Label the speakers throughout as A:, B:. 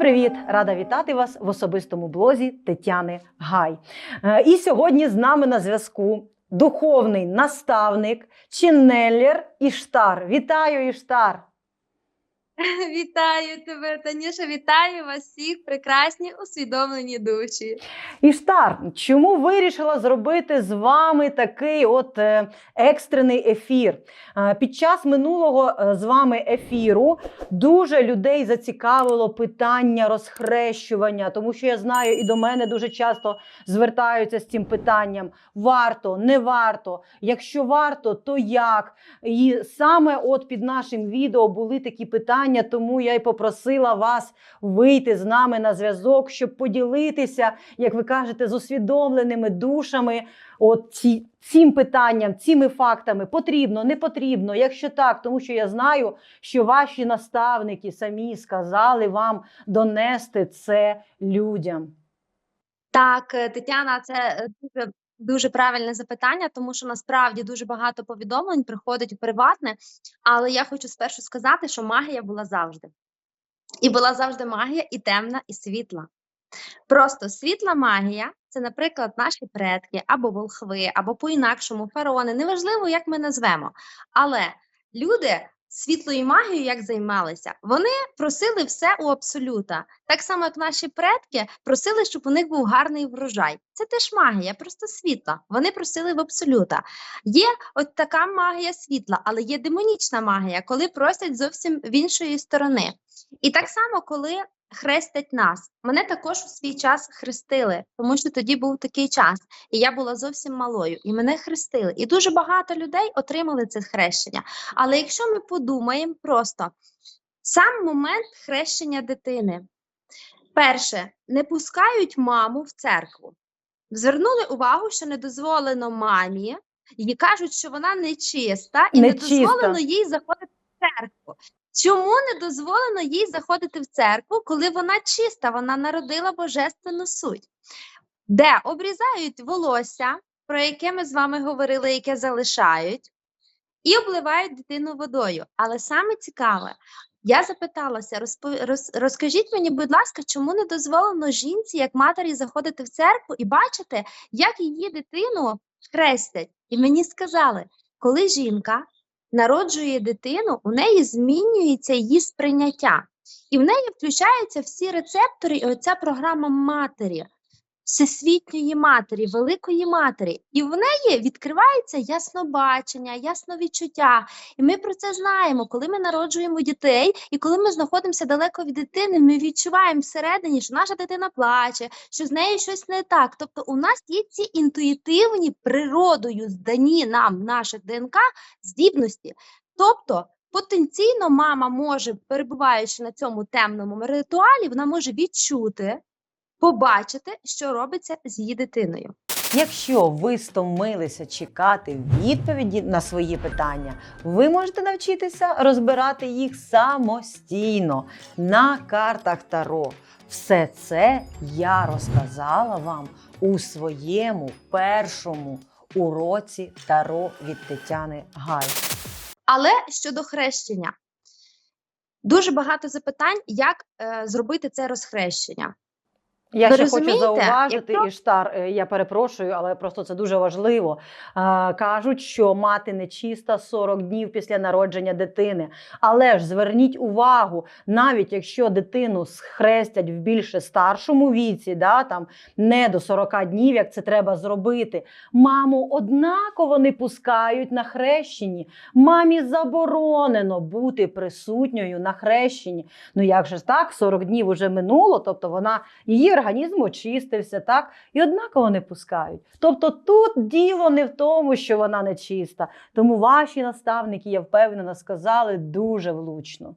A: привіт! Рада вітати вас в особистому блозі Тетяни Гай. Е, І сьогодні з нами на зв'язку духовний наставник, ченнелер Іштар. Вітаю, Іштар!
B: Вітаю тебе, Танюша, вітаю вас всіх, прекрасні усвідомлені душі.
A: Іштар, чому вирішила зробити з вами такий от е, екстрений ефір? Е, Під час минулого е, з вами ефіру дуже людей зацікавило питання розхрещування, тому що я знаю, і до мене дуже часто звертаються з цим питанням: варто, не варто. Якщо варто, то як? І саме от під нашим відео були такі питання, тому я й попросила вас вийти з нами на зв'язок, щоб поділитися, як ви кажете, з усвідомленими душами. От ці, цим питанням, цими фактами потрібно, не потрібно. Якщо так, тому що я знаю, що ваші наставники самі сказали вам донести це людям.
B: Так, е, Тетяна, це е, дуже, дуже правильне запитання, тому що насправді дуже багато повідомлень приходить у приватне, але я хочу спершу сказати, що магія була завжди. І була завжди магія і темна, і світла. Просто світла магія це, наприклад, наші предки або волхви, або по-інакшому фараони, неважливо, як ми назвемо. Але люди світлою магією як займалися, вони просили все у абсолюта. Так само, як наші предки просили, щоб у них був гарний врожай. Це теж магія, просто світла. Вони просили в абсолюта. Є от така магія світла, але є демонічна магія, коли просять зовсім в іншої сторони. І так само, коли хрестять нас. Мене також у свій час хрестили, тому що тоді був такий час, і я була зовсім малою, і мене хрестили. І дуже багато людей отримали це хрещення. Але якщо ми подумаємо просто сам момент хрещення дитини, перше, не пускають маму в церкву. Звернули увагу, що не дозволено мамі, і кажуть, що вона нечиста, і не
A: Нечиста.
B: дозволено їй заходити в церкву. Чому не дозволено їй заходити в церкву, коли вона чиста, вона народила божественну суть, де обрізають волосся, про яке ми з вами говорили, яке залишають, і обливають дитину водою. Але саме цікаве, я запиталася, розпо- роз, розкажіть мені, будь ласка, чому не дозволено жінці, як матері, заходити в церкву і бачити, як її дитину хрестять? І мені сказали, коли жінка народжує дитину, у неї змінюється її сприйняття. І в неї включаються всі рецептори, і оця програма матері, всесвітньої матері, великої матері. І в неї відкривається яснобачення, ясновідчуття. І ми про це знаємо. Коли ми народжуємо дітей, і коли ми знаходимося далеко від дитини, ми відчуваємо всередині, що наша дитина плаче, що з нею щось не так. Тобто, у нас є ці інтуїтивні природою здані нам наших ДНК здібності. Тобто, потенційно мама може, перебуваючи на цьому темному ритуалі, вона може відчути, побачити, що робиться з її дитиною.
A: Якщо ви стомилися чекати відповіді на свої питання, ви можете навчитися розбирати їх самостійно на картах Таро. Все це я розказала вам у своєму першому уроці Таро від Тетяни Гай.
B: Але щодо хрещення, дуже багато запитань, як е, зробити це розхрещення.
A: Я
B: Ви
A: ще хочу зауважити,
B: якщо-
A: Іштар, е, я перепрошую, але просто це дуже важливо. А, кажуть, що мати нечиста 40 днів після народження дитини. Але ж зверніть увагу, навіть якщо дитину схрестять в більше старшому віці, да, там не до 40 днів, як це треба зробити, маму однаково не пускають на хрещенні. Мамі заборонено бути присутньою на хрещенні. Ну як же ж так, 40 днів уже минуло, тобто вона її організм очистився, так, і однаково не пускають. Тобто тут діло не в тому, що вона нечиста. Тому ваші наставники, я впевнена, сказали дуже влучно.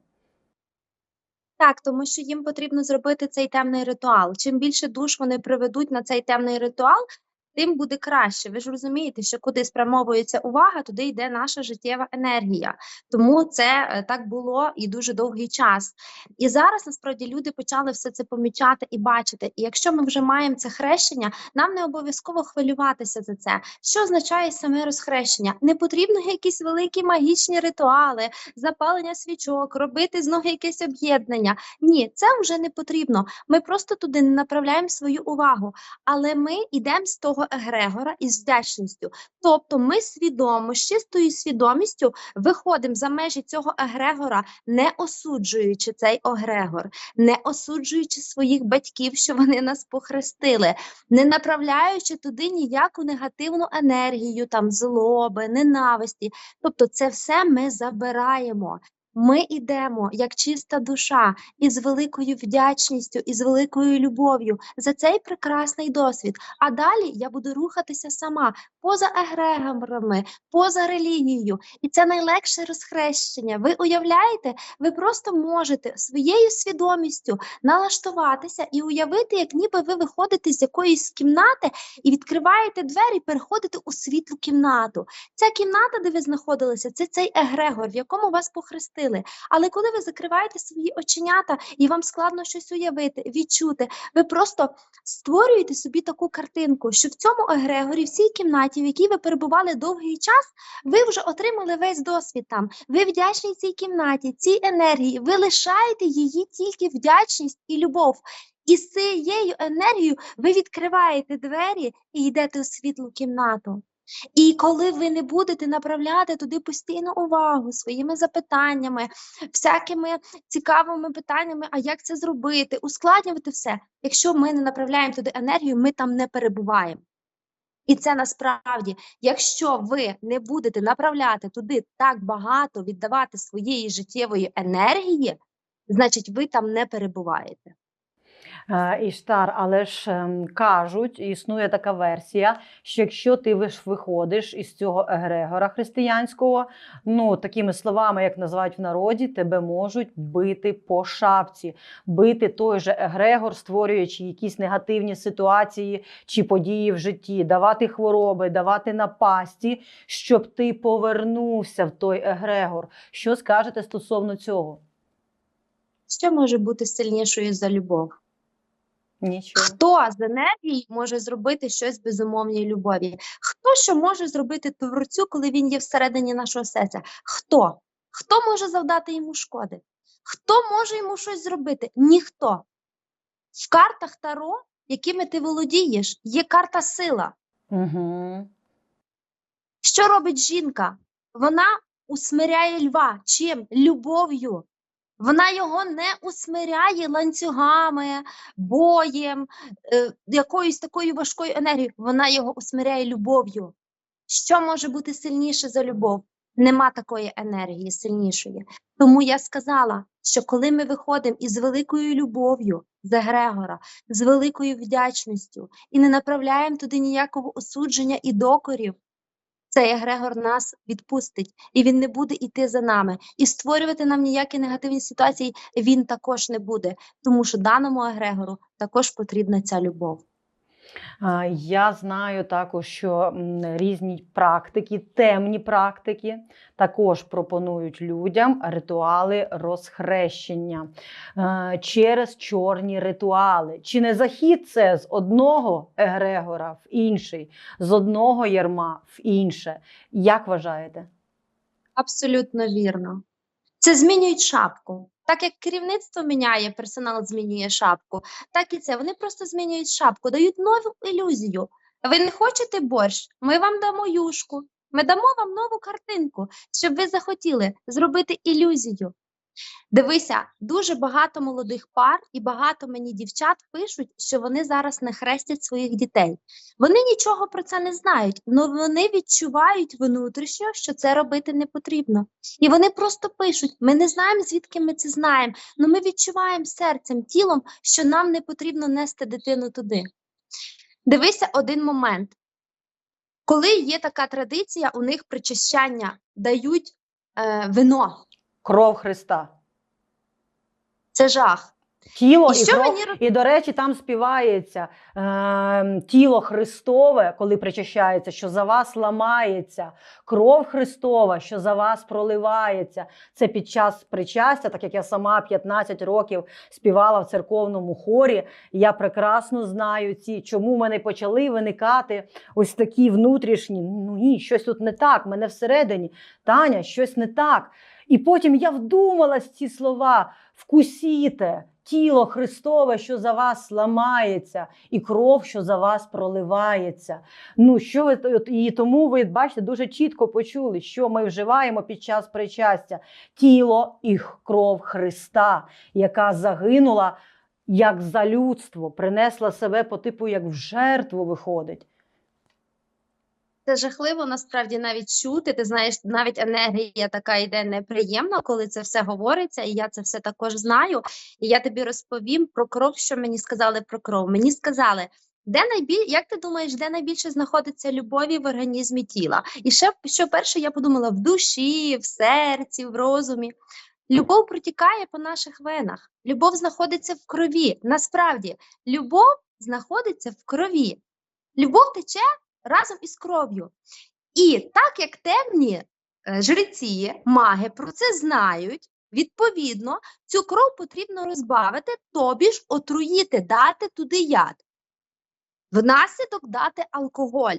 B: Так, тому що їм потрібно зробити цей темний ритуал. Чим більше душ вони приведуть на цей темний ритуал, тим буде краще. Ви ж розумієте, що куди спрямовується увага, туди йде наша життєва енергія. Тому це е, так було і дуже довгий час. І зараз насправді люди почали все це помічати і бачити. І якщо ми вже маємо це хрещення, нам не обов'язково хвилюватися за це. Що означає саме розхрещення? Не потрібно якісь великі магічні ритуали, запалення свічок, робити знову якесь об'єднання. Ні, це вже не потрібно. Ми просто туди не направляємо свою увагу, але ми йдемо з того егрегора із вдячністю. Тобто, ми свідомо, з чистою свідомістю виходимо за межі цього егрегора, не осуджуючи цей егрегор, не осуджуючи своїх батьків, що вони нас похрестили, не направляючи туди ніяку негативну енергію, там злоби, ненависті. Тобто, це все ми забираємо. Ми йдемо як чиста душа із великою вдячністю, із великою любов'ю за цей прекрасний досвід. А далі я буду рухатися сама поза егрегорами, поза релігією. І це найлегше розхрещення. Ви уявляєте, ви просто можете своєю свідомістю налаштуватися і уявити, як ніби ви виходите з якоїсь кімнати і відкриваєте двері, і переходите у світлу кімнату. Ця кімната, де ви знаходилися, це цей егрегор, в якому вас похрестили. Але коли ви закриваєте свої оченята і вам складно щось уявити, відчути, ви просто створюєте собі таку картинку, що в цьому егрегорі, в цій кімнаті, в якій ви перебували довгий час, ви вже отримали весь досвід там. Ви вдячні цій кімнаті, цій енергії. Ви лишаєте її тільки вдячність і любов. І з цією енергією ви відкриваєте двері і йдете у світлу кімнату. І коли ви не будете направляти туди постійно увагу своїми запитаннями, всякими цікавими питаннями, а як це зробити, ускладнювати все. Якщо ми не направляємо туди енергію, ми там не перебуваємо. І це насправді, якщо ви не будете направляти туди так багато, віддавати своєї життєвої енергії, значить ви там не перебуваєте.
A: Е, Іштар, але ж ем, кажуть, існує така версія, що якщо ти виходиш із цього егрегора християнського, ну такими словами, як називають в народі, тебе можуть бити по шапці, бити той же егрегор, створюючи якісь негативні ситуації чи події в житті, давати хвороби, давати напасті, щоб ти повернувся в той егрегор. Що скажете стосовно цього?
B: Що може бути сильнішою за любов?
A: Нічого.
B: Хто з енергії може зробити щось безумовній любові? Хто що може зробити творцю, коли він є всередині нашого серця? Хто? Хто може завдати йому шкоди? Хто може йому щось зробити? Ніхто. В картах Таро, якими ти володієш, є карта сила.
A: Угу.
B: Що робить жінка? Вона усмиряє льва. Чим? Любов'ю. Вона його не усмиряє ланцюгами, боєм, е, якоюсь такою важкою енергією. Вона його усмиряє любов'ю. Що може бути сильніше за любов? Нема такої енергії сильнішої. Тому я сказала, що коли ми виходимо із великою любов'ю з Егрегора, з великою вдячністю і не направляємо туди ніякого осудження і докорів, цей егрегор нас відпустить, і він не буде йти за нами. І створювати нам ніякі негативні ситуації він також не буде, тому що даному егрегору також потрібна ця любов.
A: Я знаю також, що різні практики, темні практики також пропонують людям ритуали розхрещення е, через чорні ритуали. Чи не захід це з одного егрегора в інший, з одного ярма в інше? Як вважаєте?
B: Абсолютно вірно. Це змінюють шапку. Так як керівництво міняє, персонал змінює шапку, так і це. Вони просто змінюють шапку, дають нову ілюзію. Ви не хочете борщ? Ми вам дамо юшку. Ми дамо вам нову картинку, щоб ви захотіли зробити ілюзію. Дивися, дуже багато молодих пар і багато мені дівчат пишуть, що вони зараз не хрестять своїх дітей. Вони нічого про це не знають, але вони відчувають внутрішньо, що це робити не потрібно. І вони просто пишуть: ми не знаємо, звідки ми це знаємо, але ми відчуваємо серцем, тілом, що нам не потрібно нести дитину туди. Дивися один момент. Коли є така традиція, у них причащання дають е, вино.
A: Кров Христа.
B: Це жах.
A: Тіло
B: І
A: і,
B: що
A: кров.
B: мені
A: І, до речі, там співається е, тіло Христове, коли причащається, що за вас ламається, кров Христова, що за вас проливається. Це під час причастя, так як я сама 15 років співала в церковному хорі. Я прекрасно знаю ці, чому в мене почали виникати ось такі внутрішні. Ну ні, щось тут не так. Мене всередині. Таня, щось не так. І потім я вдумалась ці слова: вкусіте тіло Христове, що за вас ламається, і кров, що за вас проливається. Ну що ви і тому ви бачите, дуже чітко почули, що ми вживаємо під час причастя тіло і кров Христа, яка загинула як за людство, принесла себе по типу, як в жертву виходить.
B: Це жахливо насправді навіть чути. Ти знаєш, навіть енергія така йде неприємна, коли це все говориться, і я це все також знаю. І я тобі розповім про кров, що мені сказали про кров. Мені сказали, де найбіль... як ти думаєш, де найбільше знаходиться любові в організмі тіла? І ще що перше я подумала в душі, в серці, в розумі. Любов протікає по наших венах. Любов знаходиться в крові. Насправді, любов знаходиться в крові. Любов тече разом із кров'ю. І так як темні е, жреці, маги про це знають, відповідно, цю кров потрібно розбавити, тобі ж отруїти, дати туди яд. Внаслідок дати алкоголь.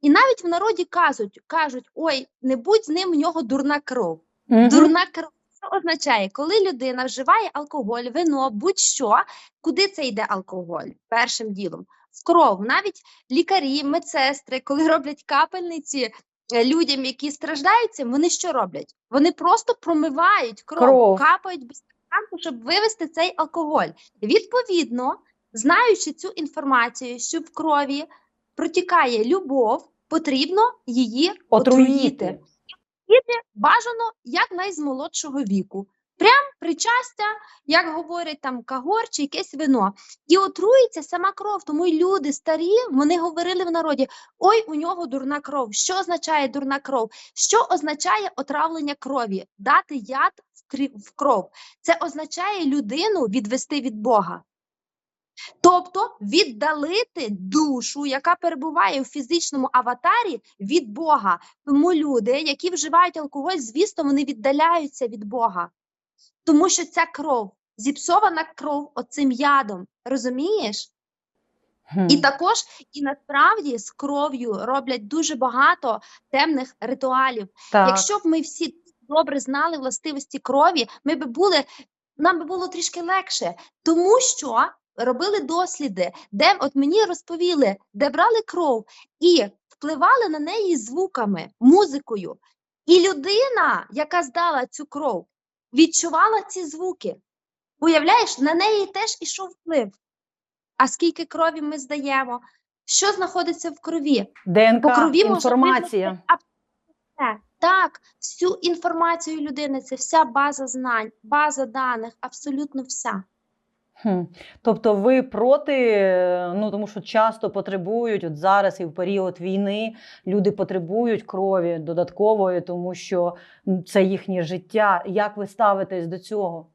B: І навіть в народі кажуть, кажуть, ой, не будь з ним в нього дурна кров. Дурна кров. Що означає, коли людина вживає алкоголь, вино, будь-що, куди це йде алкоголь? Першим ділом в кров. Навіть лікарі, медсестри, коли роблять капельниці е, людям, які страждають цим, вони що роблять? Вони просто промивають кров,
A: Кров.
B: капають без ранку, щоб вивести цей алкоголь. Відповідно, знаючи цю інформацію, що в крові протікає любов, потрібно її отруїти.
A: Отруїти.
B: Діти бажано як найзмолодшого віку. Прям причастя, як говорять там кагор чи якесь вино. І отруїться сама кров. Тому й люди старі вони говорили в народі: ой, у нього дурна кров. Що означає дурна кров? Що означає отравлення крові? Дати яд в кров. Це означає людину відвести від Бога. Тобто віддалити душу, яка перебуває в фізичному аватарі від Бога. Тому люди, які вживають алкоголь, звісно, вони віддаляються від Бога. Тому що ця кров, зіпсована кров оцим ядом, розумієш?
A: Хм.
B: І також і насправді з кров'ю роблять дуже багато темних ритуалів.
A: Так.
B: Якщо б ми всі добре знали властивості крові, ми б були, нам би було трішки легше, тому що робили досліди, де от мені розповіли, де брали кров і впливали на неї звуками, музикою. І людина, яка здала цю кров, відчувала ці звуки. Уявляєш, на неї теж ішов вплив. А скільки крові ми здаємо? Що знаходиться в крові?
A: ДНК,
B: По крові
A: інформація.
B: абсолютно все. Так, всю інформацію людини, це вся база знань, база даних, абсолютно вся.
A: Хм. Тобто ви проти, ну тому що часто потребують, от зараз і в період війни люди потребують крові додаткової, тому що це їхнє життя. Як ви ставитесь до цього?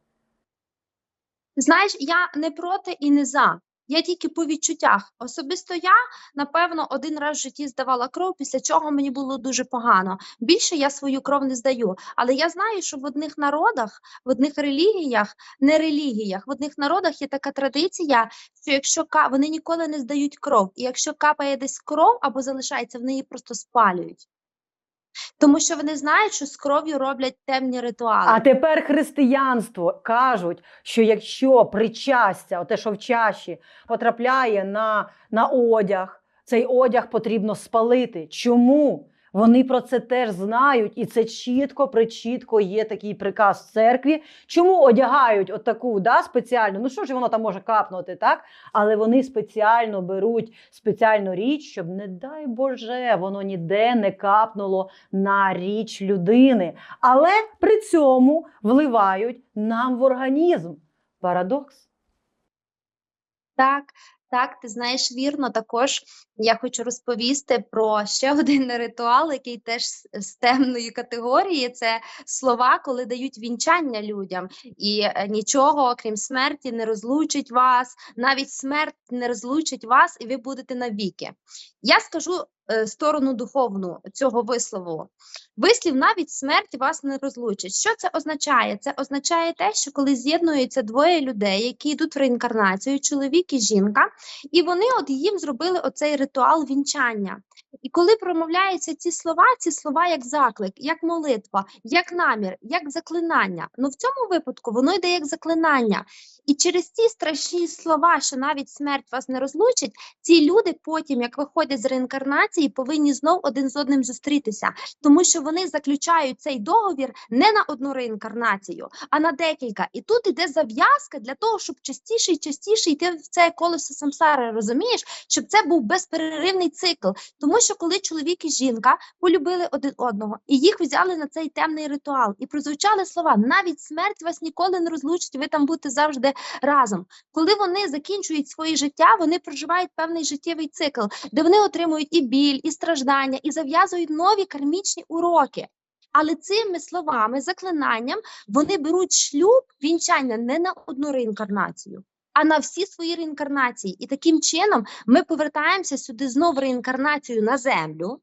B: Знаєш, я не проти і не за. Я тільки по відчуттях. Особисто я, напевно, один раз в житті здавала кров, після чого мені було дуже погано. Більше я свою кров не здаю. Але я знаю, що в одних народах, в одних релігіях, не релігіях, в одних народах є така традиція, що якщо вони ніколи не здають кров, і якщо капає десь кров або залишається, вони її просто спалюють. Тому що вони знають, що з кров'ю роблять темні ритуали.
A: А тепер християнство кажуть, що якщо причастя, те, що в чаші, потрапляє на, на одяг, цей одяг потрібно спалити. Чому? Вони про це теж знають, і це чітко, причітко є такий приказ в церкві. Чому одягають отаку да, спеціальну? Ну що ж воно там може капнути, так? Але вони спеціально беруть спеціальну річ, щоб, не дай Боже, воно ніде не капнуло на річ людини. Але при цьому вливають нам в організм. Парадокс.
B: Так, так, ти знаєш вірно. Також я хочу розповісти про ще один ритуал, який теж з, темної категорії. Це слова, коли дають вінчання людям, і е, нічого, крім смерті, не розлучить вас. Навіть смерть не розлучить вас, і ви будете навіки. Я скажу е, сторону духовну цього вислову. Вислів навіть смерть вас не розлучить. Що це означає? Це означає те, що коли з'єднуються двоє людей, які йдуть в реінкарнацію, чоловік і жінка, і вони от їм зробили оцей ритуал вінчання. І коли промовляються ці слова, ці слова як заклик, як молитва, як намір, як заклинання. Ну в цьому випадку воно йде як заклинання. І через ці страшні слова, що навіть смерть вас не розлучить, ці люди потім, як виходять з реінкарнації, повинні знов один з одним зустрітися, тому що вони заключають цей договір не на одну реінкарнацію, а на декілька. І тут іде зав'язка для того, щоб частіше і частіше йти в це колесо самсари, розумієш, щоб це був безперервний цикл. Тому що коли чоловік і жінка полюбили один одного, і їх взяли на цей темний ритуал, і прозвучали слова: навіть смерть вас ніколи не розлучить, ви там будете завжди разом. Коли вони закінчують своє життя, вони проживають певний життєвий цикл, де вони отримують і біль, і страждання, і зав'язують нові кармічні уроки. Але цими словами, заклинанням, вони беруть шлюб вінчання не на одну реінкарнацію, а на всі свої реінкарнації. І таким чином ми повертаємося сюди знову реінкарнацію на землю.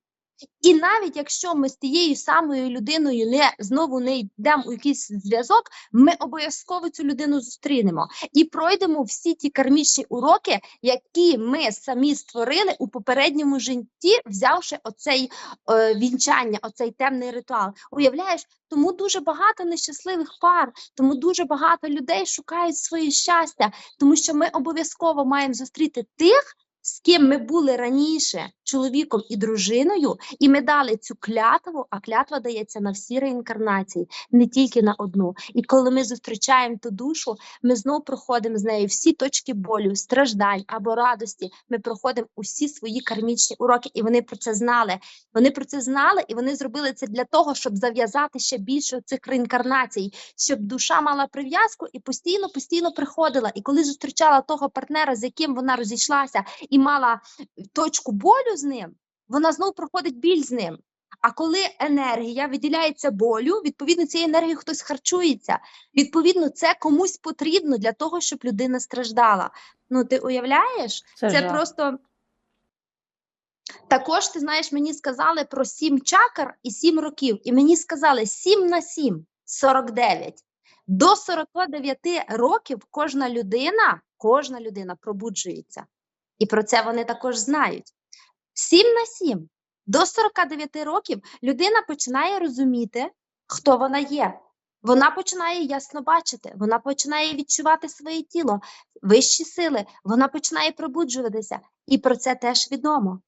B: І навіть якщо ми з тією самою людиною не знову не йдемо у якийсь зв'язок, ми обов'язково цю людину зустрінемо і пройдемо всі ті кармічні уроки, які ми самі створили у попередньому житті, взявши оцей е, вінчання, оцей темний ритуал. Уявляєш, тому дуже багато нещасливих пар, тому дуже багато людей шукають своє щастя, тому що ми обов'язково маємо зустріти тих. З ким ми були раніше чоловіком і дружиною, і ми дали цю клятву, а клятва дається на всі реінкарнації, не тільки на одну. І коли ми зустрічаємо ту душу, ми знов проходимо з нею всі точки болю, страждань або радості. Ми проходимо усі свої кармічні уроки, і вони про це знали. Вони про це знали, і вони зробили це для того, щоб зав'язати ще більше цих реінкарнацій, щоб душа мала прив'язку і постійно, постійно приходила. І коли зустрічала того партнера, з яким вона розійшлася і мала точку болю з ним, вона знову проходить біль з ним. А коли енергія виділяється болю, відповідно цією енергією хтось харчується. Відповідно, це комусь потрібно для того, щоб людина страждала. Ну, ти уявляєш?
A: Це,
B: Це просто також ти знаєш, мені сказали про сім чакр і сім років. І мені сказали 7 на 7 – 49. До 49 років кожна людина, кожна людина пробуджується. І про це вони також знають. 7 на 7. До 49 років людина починає розуміти, хто вона є. Вона починає ясно бачити, вона починає відчувати своє тіло, вищі сили, вона починає пробуджуватися. І про це теж відомо.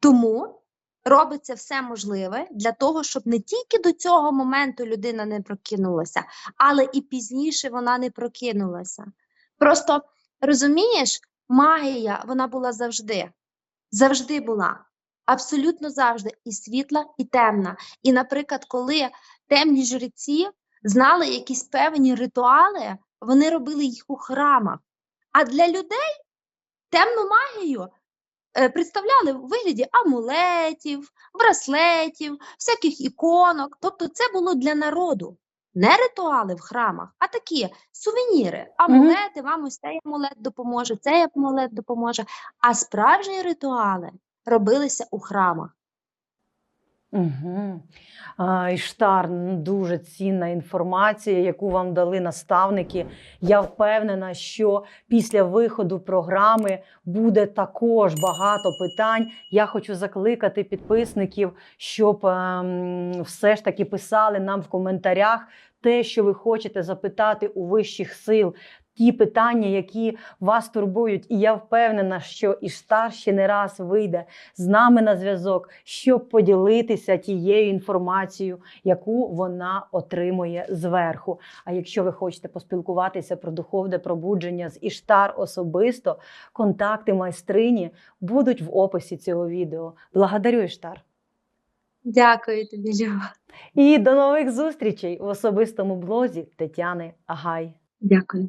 B: Тому робиться все можливе для того, щоб не тільки до цього моменту людина не прокинулася, але і пізніше вона не прокинулася. Просто розумієш, магія вона була завжди, завжди була. Абсолютно завжди і світла, і темна. І, наприклад, коли темні жреці знали якісь певні ритуали, вони робили їх у храмах. А для людей темну магію е, представляли в вигляді амулетів, браслетів, всяких іконок. Тобто це було для народу. Не ритуали в храмах, а такі сувеніри. Амулети, вам ось цей амулет допоможе, цей амулет допоможе. А справжні ритуали робилися у храмах.
A: Угу. А, Іштар, дуже цінна інформація, яку вам дали наставники. Я впевнена, що після виходу програми буде також багато питань. Я хочу закликати підписників, щоб ем, все ж таки писали нам в коментарях те, що ви хочете запитати у вищих сил. Ті питання, які вас турбують, і я впевнена, що Іштар ще не раз вийде з нами на зв'язок, щоб поділитися тією інформацією, яку вона отримує зверху. А якщо ви хочете поспілкуватися про духовне пробудження з Іштар особисто, контакти майстрині будуть в описі цього відео. Благодарю, Іштар!
B: Дякую тобі, Люба.
A: І до нових зустрічей в особистому блозі Тетяни Агай.
B: Дякую.